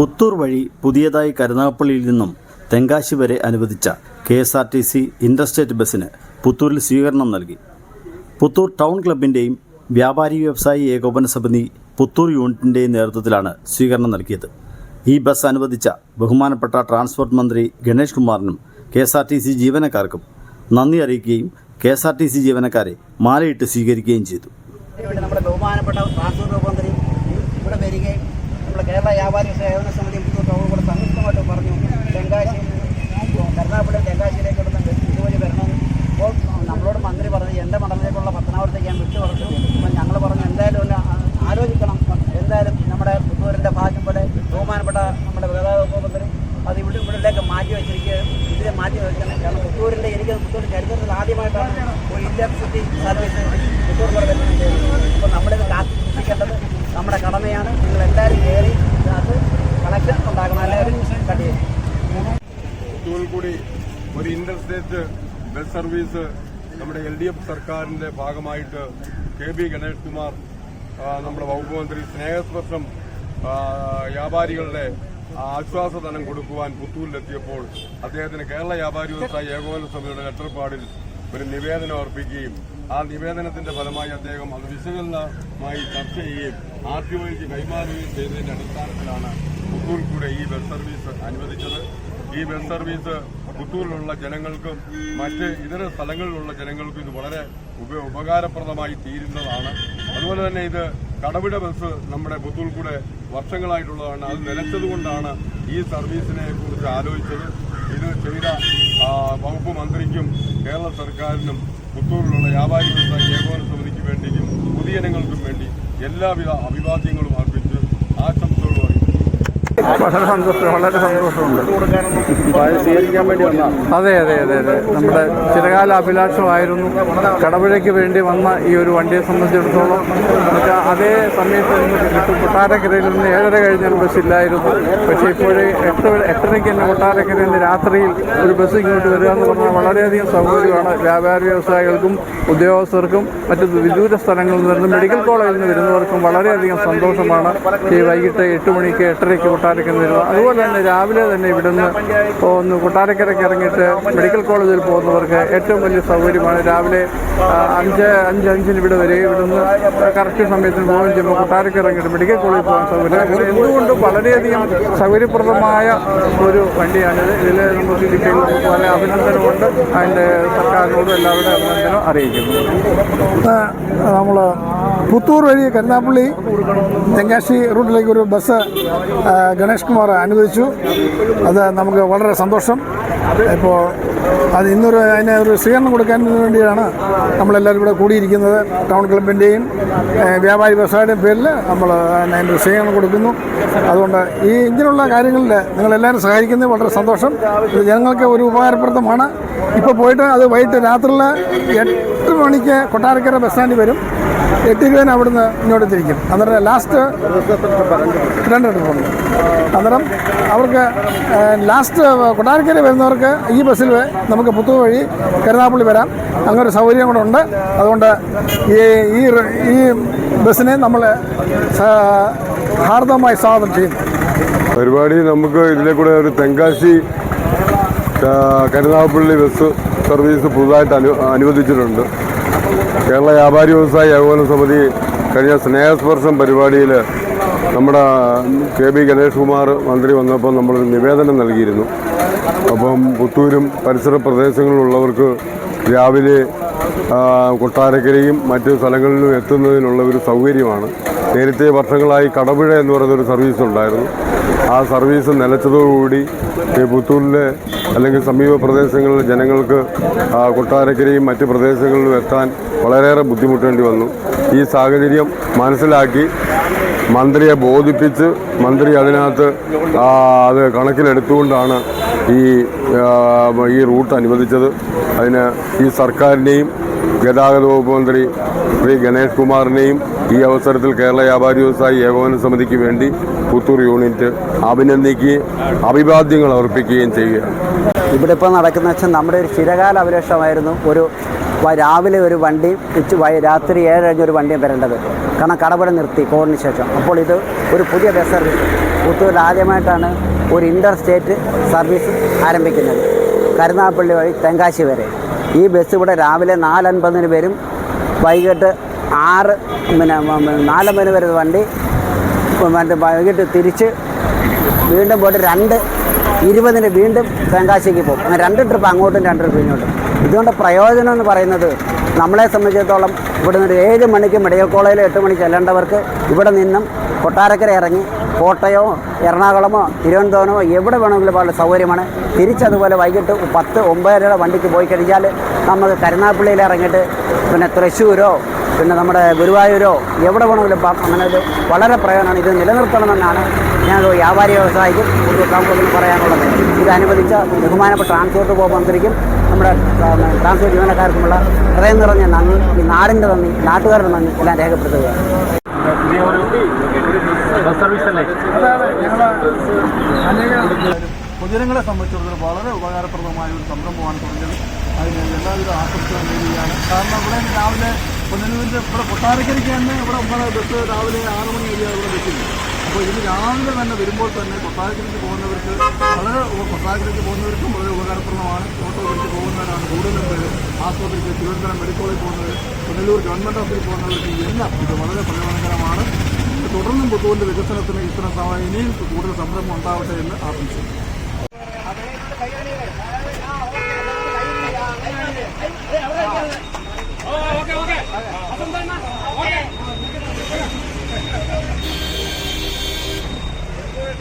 പുത്തൂർ വഴി പുതിയതായി കരുനാഗപ്പള്ളിയിൽ നിന്നും തെങ്കാശി വരെ അനുവദിച്ച K S R T C interstate ബസ്സിന് പുത്തൂരിൽ സ്വീകരണം നൽകി. പുത്തൂർ ടൗൺ ക്ലബിന്റെയും വ്യാപാരി വ്യവസായി ഏകോപന സമിതി പുത്തൂർ യൂണിറ്റിന്റെയും നേതൃത്വത്തിലാണ് സ്വീകരണം നൽകിയത്. ഈ ബസ് അനുവദിച്ച ബഹുമാനപ്പെട്ട ട്രാൻസ്പോർട്ട് മന്ത്രി Ganesh കുമാറിനും K S R T C ജീവനക്കാർക്കും നന്ദി അറിയിക്കുകയും K S R T C ജീവനക്കാരെ മാലയിട്ട് സ്വീകരിക്കുകയും ചെയ്തു. നമ്മുടെ ബഹുമാനപ്പെട്ട ട്രാൻസ്പോർട്ട് മന്ത്രി ഇവിടെ വരികയും നമ്മുടെ കേരള വ്യാപാരി സേവന സമിതി മുഖത്തോട് കൂടെ സംയുക്തമായിട്ട് പറഞ്ഞു തെങ്കാശി കരുനാഗപ്പള്ളി തെങ്കാശിയിലേക്കുള്ള ഇതുവഴി വരണം. അപ്പോൾ നമ്മളോട് മന്ത്രി പറഞ്ഞു എന്റെ മണ്ഡലത്തിലേക്കുള്ള പത്തനാപുരത്തേക്ക് ഞാൻ വിട്ടു പറഞ്ഞു അപ്പം ഞങ്ങൾ പറഞ്ഞു എന്തായാലും ഒന്ന് ആലോചിക്കണം. എന്തായാലും നമ്മുടെ പുത്തൂരിന്റെ ഭാഗ്യം പോലെ ബഹുമാനപ്പെട്ട നമ്മുടെ ഗതാഗത ഉപമന്ത്രി അത് ഇവിടെ ഇവിടേക്ക് മാറ്റി വെച്ചിരിക്കുകയും ഇതിനെ മാറ്റി വെക്കണം കാരണം പുത്തൂരിന്റെ എനിക്ക് പുത്തൂർ ചരിത്രത്തിൽ ആദ്യമായിട്ടാണ് ഒരു ഇലക്ട്രിസിറ്റി സർവീസ് പുത്തൂർ പറഞ്ഞത് അപ്പോൾ നമ്മളിത് കാത്തിരിക്കേണ്ടത് നമ്മുടെ കടമയാണ്. നിങ്ങൾ എല്ലാവരും കയറി അത് കണക്ഷൻ ഉണ്ടാക്കണം. എല്ലാവരും കണ്ടിയും പുത്തൂരിൽ കൂടി ഒരു ഇന്റർസ്റ്റേറ്റ് ബസ് സർവീസ് നമ്മുടെ എൽ ഡി എഫ് സർക്കാരിന്റെ ഭാഗമായിട്ട് കെ ബി ഗണേഷ് കുമാർ നമ്മുടെ വകുപ്പ് മന്ത്രി സ്നേഹസ്പർശം വ്യാപാരികളുടെ ആശ്വാസധനം കൊടുക്കുവാൻ പുത്തൂരിലെത്തിയപ്പോൾ അദ്ദേഹത്തിന് കേരള വ്യാപാരി വ്യവസായ ഏകോപന സമിതിയുടെ ലെറ്റർപാടിൽ ഒരു നിവേദനം അർപ്പിക്കുകയും ആ നിവേദനത്തിന്റെ ഫലമായി അദ്ദേഹം അത് വിശകലനമായി ചർച്ച ചെയ്യുകയും ആർ ടി ഒയ്ക്ക് കൈമാറുകയും ചെയ്തതിന്റെ അടിസ്ഥാനത്തിലാണ് പുത്തൂരിൽ കൂടെ ഈ ബസ് സർവീസ് അനുവദിച്ചത്. ഈ ബസ് സർവീസ് പുത്തൂരിലുള്ള ജനങ്ങൾക്കും മറ്റ് ഇതര സ്ഥലങ്ങളിലുള്ള ജനങ്ങൾക്കും ഇത് വളരെ ഉപ- ഉപകാരപ്രദമായി തീരുന്നതാണ്. അതുപോലെ തന്നെ ഇത് കടവിട ബസ് നമ്മുടെ പുത്തൂർ കൂടെ വർഷങ്ങളായിട്ടുള്ളതാണ്. അത് നിലച്ചതുകൊണ്ടാണ് ഈ സർവീസിനെ കുറിച്ച് ആലോചിച്ചത്. ഇത് ചെയ്ത വകുപ്പ് മന്ത്രിക്കും കേരള സർക്കാരിനും പുത്തൂരിലുള്ള വ്യാപാരി വ്യവസായ ഏകോപന സമിതിക്ക് വേണ്ടിയും പൊതുജനങ്ങൾക്കും വേണ്ടി എല്ലാവിധ അഭിവാദ്യങ്ങളും അർപ്പിച്ച് അറിയിച്ചു വളരെ സന്തോഷം. വളരെ സന്തോഷമുണ്ട്. സ്വീകരിക്കാൻ വേണ്ടി അതെ അതെ അതെ അതെ. നമ്മുടെ ചിരകാല അഭിലാഷമായിരുന്നു. കടപുഴയ്ക്ക് വേണ്ടി വന്ന ഈ ഒരു വണ്ടിയെ സംബന്ധിച്ചിടത്തോളം നമുക്ക് അതേ സമയത്ത് കിട്ടും. കൊട്ടാരക്കരയിൽ നിന്ന് ഏഴര കഴിഞ്ഞാൽ ബസ് ഇല്ലായിരുന്നു. പക്ഷേ ഇപ്പോഴേ എട്ട് എട്ടരയ്ക്ക് തന്നെ കൊട്ടാരക്കരയിൽ നിന്ന് രാത്രിയിൽ ഒരു ബസ് ഇങ്ങോട്ട് വരിക എന്ന് പറഞ്ഞാൽ വളരെയധികം സൗകര്യമാണ്. വ്യാപാര വ്യവസായികൾക്കും ഉദ്യോഗസ്ഥർക്കും മറ്റ് വിദൂര സ്ഥലങ്ങളിൽ നിന്ന് മെഡിക്കൽ കോളേജിൽ നിന്ന് വരുന്നവർക്കും വളരെയധികം സന്തോഷമാണ്. ഈ വൈകിട്ട് എട്ട് മണിക്ക് എട്ടരയ്ക്ക് കൊട്ടാരക്കര വരുന്നത് അതുപോലെ തന്നെ രാവിലെ തന്നെ ഇവിടുന്ന് ഒന്ന് കൊട്ടാരക്കരയ്ക്ക് ഇറങ്ങിയിട്ട് മെഡിക്കൽ കോളേജിൽ പോകുന്നവർക്ക് ഏറ്റവും വലിയ സൗകര്യമാണ് രാവിലെ അഞ്ച് അഞ്ച് അഞ്ചിന് ഇവിടെ വരികയും ഇവിടുന്ന് കറക്റ്റ് സമയത്തിന് പോകുകയും ചെയ്യുമ്പോൾ കൊട്ടാരക്കര ഇറങ്ങിയിട്ട് മെഡിക്കൽ കോളേജിൽ പോകാൻ സൗകര്യം. എന്തുകൊണ്ടും വളരെയധികം സൗകര്യപ്രദമായ ഒരു വണ്ടിയാണിത്. ഇതിൽ നമുക്ക് കിട്ടിയ വളരെ അഭിനന്ദനമുണ്ട്. അതിന്റെ സർക്കാരിനോടും എല്ലാവരുടെ അഭിനന്ദനം അറിയിക്കുന്നു. നമ്മൾ പുത്തൂർ വഴി കരുനാപ്പള്ളി തെങ്കാശി റൂട്ടിലേക്ക് ഒരു ബസ് ഗണേഷ് കുമാർ അനുവദിച്ചു. അത് നമുക്ക് വളരെ സന്തോഷം. ഇപ്പോൾ അത് ഇന്നൊരു അതിന് ഒരു സ്വീകരണം കൊടുക്കാൻ വേണ്ടിയാണ് നമ്മളെല്ലാവരും ഇവിടെ കൂടിയിരിക്കുന്നത്. ടൗൺ ക്ലബിന്റെയും വ്യാപാരി വ്യവസായയുടെയും പേരിൽ നമ്മൾ അതിന്റെ സ്വീകരണം കൊടുക്കുന്നു. അതുകൊണ്ട് ഈ ഇങ്ങനെയുള്ള കാര്യങ്ങളിൽ നിങ്ങളെല്ലാവരും സഹായിക്കുന്നത് വളരെ സന്തോഷം. ഇത് ജനങ്ങൾക്ക് ഒരു ഉപകാരപ്രദമാണ്. ഇപ്പോൾ പോയിട്ട് അത് വൈകിട്ട് രാത്രിയിൽ എട്ട് മണിക്ക് കൊട്ടാരക്കര ബസ് സ്റ്റാൻഡിൽ വരും. ഇരുപതിന് അവിടുന്ന് ഇങ്ങോട്ട് തിരിക്കും. അന്നേരം ലാസ്റ്റ് രണ്ടിടത്ത് പോകുന്നു അന്നേരം അവർക്ക് ലാസ്റ്റ് കൊട്ടാരക്കര വരുന്നവർക്ക് ഈ ബസ്സിൽ നമുക്ക് പുത്തൂർ വഴി കരുനാപ്പള്ളി വരാം. അങ്ങനെ ഒരു സൗകര്യം കൂടെ ഉണ്ട്. അതുകൊണ്ട് ഈ ഈ ബസ്സിനെ നമ്മൾ ഹാർദമായി സ്വാഗതം ചെയ്യുന്നു. പരിപാടി നമുക്ക് ഇതിലെ കൂടെ ഒരു തെങ്കാശി കരുനാഗപ്പള്ളി ബസ് സർവീസ് പുതുതായിട്ട് അനു അനുവദിച്ചിട്ടുണ്ട്. കേരള വ്യാപാരി വ്യവസായ ഏകോപന സമിതി കഴിഞ്ഞ സ്നേഹസ്പർശം പരിപാടിയിൽ നമ്മുടെ കെ ബി ഗണേഷ് കുമാർ മന്ത്രി വന്നപ്പോൾ നമ്മളൊരു നിവേദനം നൽകിയിരുന്നു. അപ്പം പുത്തൂരും പരിസര പ്രദേശങ്ങളിലുള്ളവർക്ക് രാവിലെ കൊട്ടാരക്കരയും മറ്റു സ്ഥലങ്ങളിലും എത്തുന്നതിനുള്ള ഒരു സൗകര്യമാണ്. നേരത്തെ വർഷങ്ങളായി കടപുഴ എന്ന് പറയുന്നൊരു സർവീസ് ഉണ്ടായിരുന്നു. ആ സർവീസ് നിലച്ചതോടുകൂടി പുത്തൂരിലെ അല്ലെങ്കിൽ സമീപ പ്രദേശങ്ങളിലെ ജനങ്ങൾക്ക് കൊട്ടാരക്കരയും മറ്റ് പ്രദേശങ്ങളിലും എത്താൻ വളരെയേറെ ബുദ്ധിമുട്ടേണ്ടി വന്നു. ഈ സാഹചര്യം മനസ്സിലാക്കി മന്ത്രിയെ ബോധിപ്പിച്ച് മന്ത്രി അതിനകത്ത് അത് കണക്കിലെടുത്തുകൊണ്ടാണ് ഈ ഈ റൂട്ട് അനുവദിച്ചത്. അതിന് ഈ സർക്കാരിനെയും ഗതാഗത വകുപ്പ് മന്ത്രി ശ്രീ ഗണേഷ് കുമാറിനെയും ഈ അവസരത്തിൽ കേരള വ്യാപാരി വ്യവസായി ഏകോപന സമിതിക്ക് വേണ്ടി പുത്തൂർ യൂണിറ്റ് അഭിനന്ദിക്കുകയും അഭിവാദ്യങ്ങൾ അർപ്പിക്കുകയും ചെയ്യുകയാണ്. ഇവിടെ ഇപ്പോൾ നടക്കുന്ന വെച്ചാൽ നമ്മുടെ ഒരു ചിരകാല അഭിലാഷമായിരുന്നു ഒരു രാവിലെ ഒരു വണ്ടിയും രാത്രി ഏഴ് കഴിഞ്ഞ് ഒരു വണ്ടിയും വരേണ്ടത്. കാരണം കടപട നിർത്തി കോവിഡിന് ശേഷം. അപ്പോൾ ഇത് ഒരു പുതിയ ബസ് സർവീസ്. പുത്തൂരിൽ ആദ്യമായിട്ടാണ് ഒരു ഇന്റർ സ്റ്റേറ്റ് സർവീസ് ആരംഭിക്കുന്നത്. കരുനാഗപ്പള്ളി വഴി തെങ്കാശി വരെ. ഈ ബസ് ഇവിടെ രാവിലെ നാലൻപതിന് വരും. വൈകിട്ട് ആറ് പിന്നെ നാലമ്പതിന് വരെ വണ്ടി മറ്റേ വൈകിട്ട് തിരിച്ച് വീണ്ടും പോയിട്ട് രണ്ട് ഇരുപതിന് വീണ്ടും തെങ്കാശിക്ക് പോകും. രണ്ട് ട്രിപ്പ് അങ്ങോട്ടും രണ്ട് ട്രിപ്പ് ഇങ്ങോട്ടും. ഇതുകൊണ്ട് പ്രയോജനം എന്ന് പറയുന്നത് നമ്മളെ സംബന്ധിച്ചിടത്തോളം ഇവിടെ നിന്ന് ഏഴ് മണിക്ക് മെഡിക്കൽ കോളേജിൽ എട്ട് മണിക്ക് ചെല്ലേണ്ടവർക്ക് ഇവിടെ നിന്നും കൊട്ടാരക്കര ഇറങ്ങി കോട്ടയമോ എറണാകുളമോ തിരുവനന്തപുരമോ എവിടെ വേണമെങ്കിലും വളരെ സൗകര്യമാണ്. തിരിച്ചതുപോലെ വൈകിട്ട് പത്ത് ഒമ്പതരയുടെ വണ്ടിക്ക് പോയി കഴിഞ്ഞാൽ നമുക്ക് കരുനാപ്പള്ളിയിൽ ഇറങ്ങിയിട്ട് പിന്നെ തൃശ്ശൂരോ പിന്നെ നമ്മുടെ ഗുരുവായൂരോ എവിടെ വേണമെങ്കിലും അങ്ങനെ ഒരു വളരെ പ്രയോജനമാണ്. ഇത് നിലനിർത്തണമെന്നാണ് ഞാൻ വ്യാപാരി വ്യവസായിക്കും കൗൺസിലിന് പറയാനുള്ളത്. ഇത് അനുവദിച്ച ബഹുമാനപ്പെട്ട ട്രാൻസ്പോർട്ട് വകുപ്പ് മന്ത്രിക്കും നമ്മുടെ ട്രാൻസ്പോർട്ട് ജീവനക്കാർക്കുമുള്ള ഹൃദയം നിറഞ്ഞ നന്ദി ഈ നാടിന്റെ നന്ദി നാട്ടുകാരുടെ നന്ദി എല്ലാം അനേക പൊതുജനങ്ങളെ സംബന്ധിച്ചിടത്തോളം വളരെ ഉപകാരപ്രദമായ ഒരു സംരംഭമാണ് തുടങ്ങിയത്. അതിന് എല്ലാവിധ ആശംസകളും നേടുകയാണ് കാരണം ഇവിടെ രാവിലെ പുനലൂരിന്റെ ഇവിടെ കൊട്ടാരക്കരയ്ക്ക് തന്നെ ഇവിടെ ഇവിടെ ബസ് രാവിലെ ആറ് മണി കഴിയാതെ ഇവിടെ ബസ്സില്ല? അപ്പോൾ ഇതിന് രാവിലെ തന്നെ വരുമ്പോൾ തന്നെ കൊട്ടാരക്കരയ്ക്ക് പോകുന്നവർക്ക് വളരെ കൊട്ടാരക്കരയ്ക്ക് പോകുന്നവർക്കും വളരെ ഉപകാരപ്രദമാണ്. ഓട്ടോ പോകുന്നവരാണ് കൂടുതലും പേര്. ആശുപത്രിക്ക് തിരുവനന്തപുരം മെഡിക്കൽ കോളേജ് പോകുന്നവർ പുനലൂർ ഗവൺമെന്റ് ഓഫീസിൽ പോകുന്നവർക്ക് എല്ലാം ഇത് വളരെ പ്രയോജനകരമാണ്. തുടർന്നും പുത്തൂരിന്റെ വികസനത്തിന് ഇത്തരം സമയം ഇനിയും കൂടുതൽ സംരംഭം ഉണ്ടാവട്ടെ എന്ന് ആശംസിക്കുന്നു.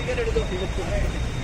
ಸಿಗರೇಟ್ದು ಸಿಗುತ್ತದೆ